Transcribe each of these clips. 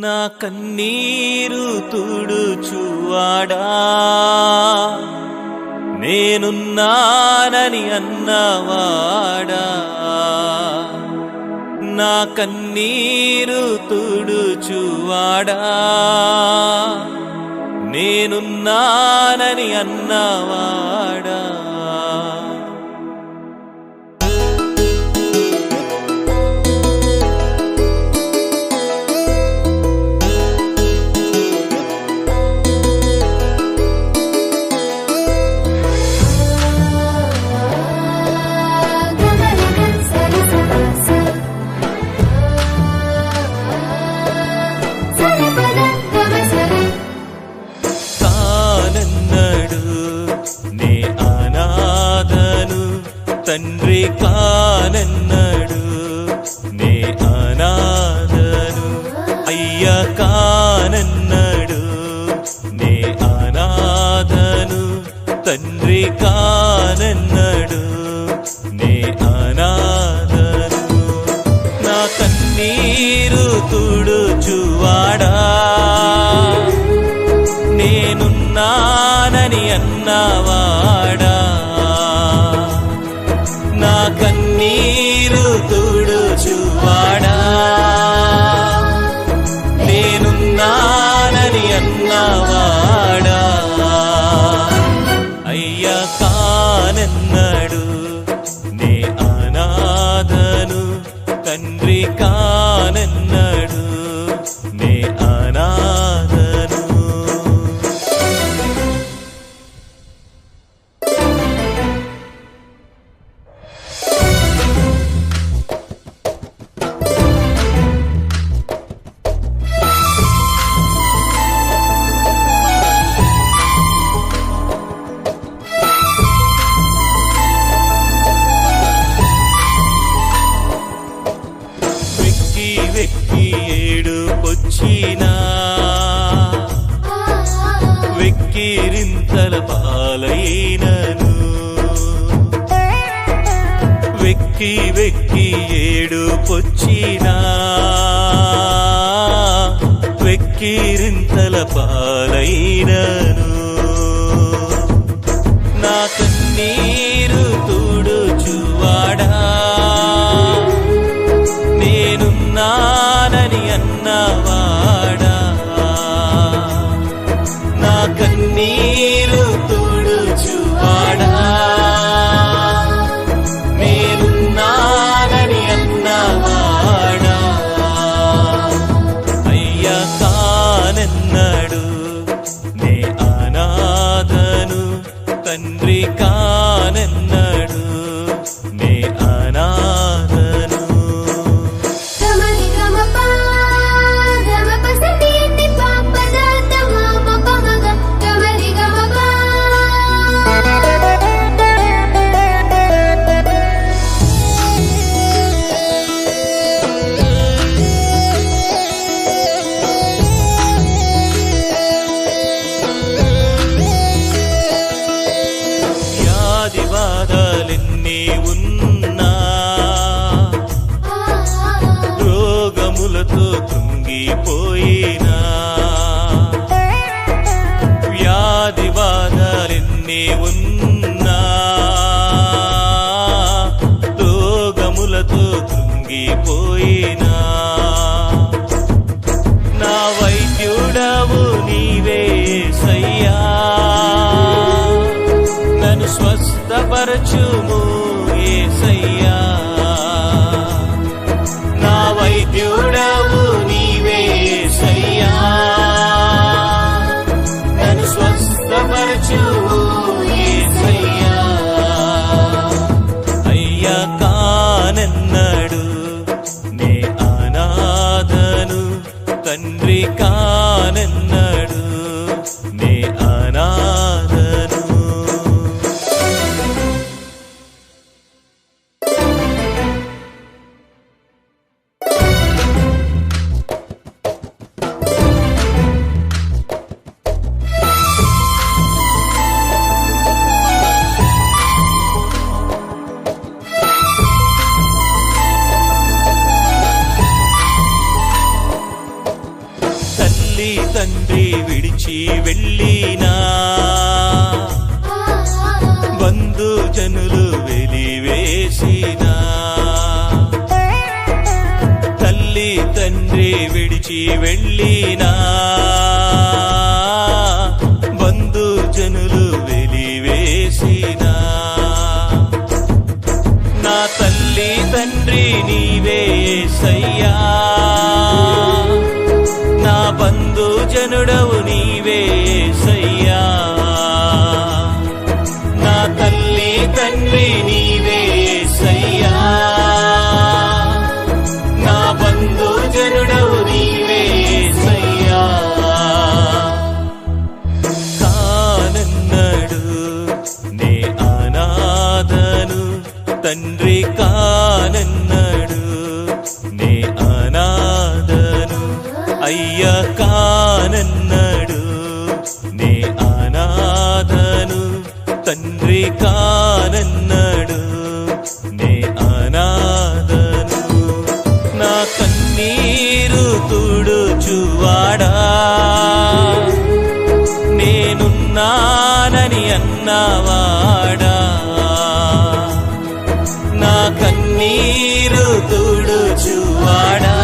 నా కన్నీరు తుడుచువాడా? నేనున్నానని అన్నవాడా? నా కన్నీరు తుడుచువాడా? నేనున్నానని అన్నవాడా? తండ్రి కానన్నాడు. నే అనాథను అయ్య కానన్నాడు. నే అనాథను తండ్రి కానన్నాడు. నే అనాథను నా కన్నీరు తుడుచువాడా. నేనున్నానని అన్నావా? నేనున్నానని పాలైనను వెక్కి వెక్కి ఏడుకొచ్చినా వెక్కిరింతల పాలైనను నా కన్నీ తండ్రి కృంగిపోయినా. వ్యాధి బాధలెన్ని ఉన్నా. రోగములతో కృంగిపోయినా. నా వైద్యుడవు నీవే సయ్యా. నన్ను స్వస్థపరచుము. అయ్యా కానన్నాడు వెళ్ళి బంధు జనుడవు నీవే సయ్యా. నా తల్లి తండ్రి నీవే సయ్యా. నా బంధు జనుడవు నీవే సయ్యా. కానన్నాడు నే అనాథను తండ్రి కానన్నాడు నే అనాథను అయ్య తండ్రి కానన్నాడు నే అనాథను నా కన్నీరు తుడుచువాడా నేనున్నానని అన్నవాడా నా కన్నీరు తుడుచువాడా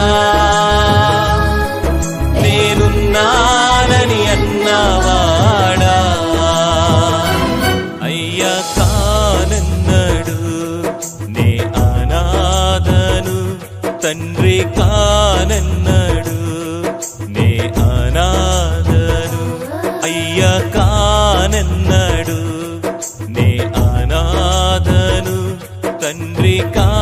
తండ్రి కానన్నాడు. నే అనాథను. అయ్యా కానన్నాడు. నే అనాథను. తండ్రి కా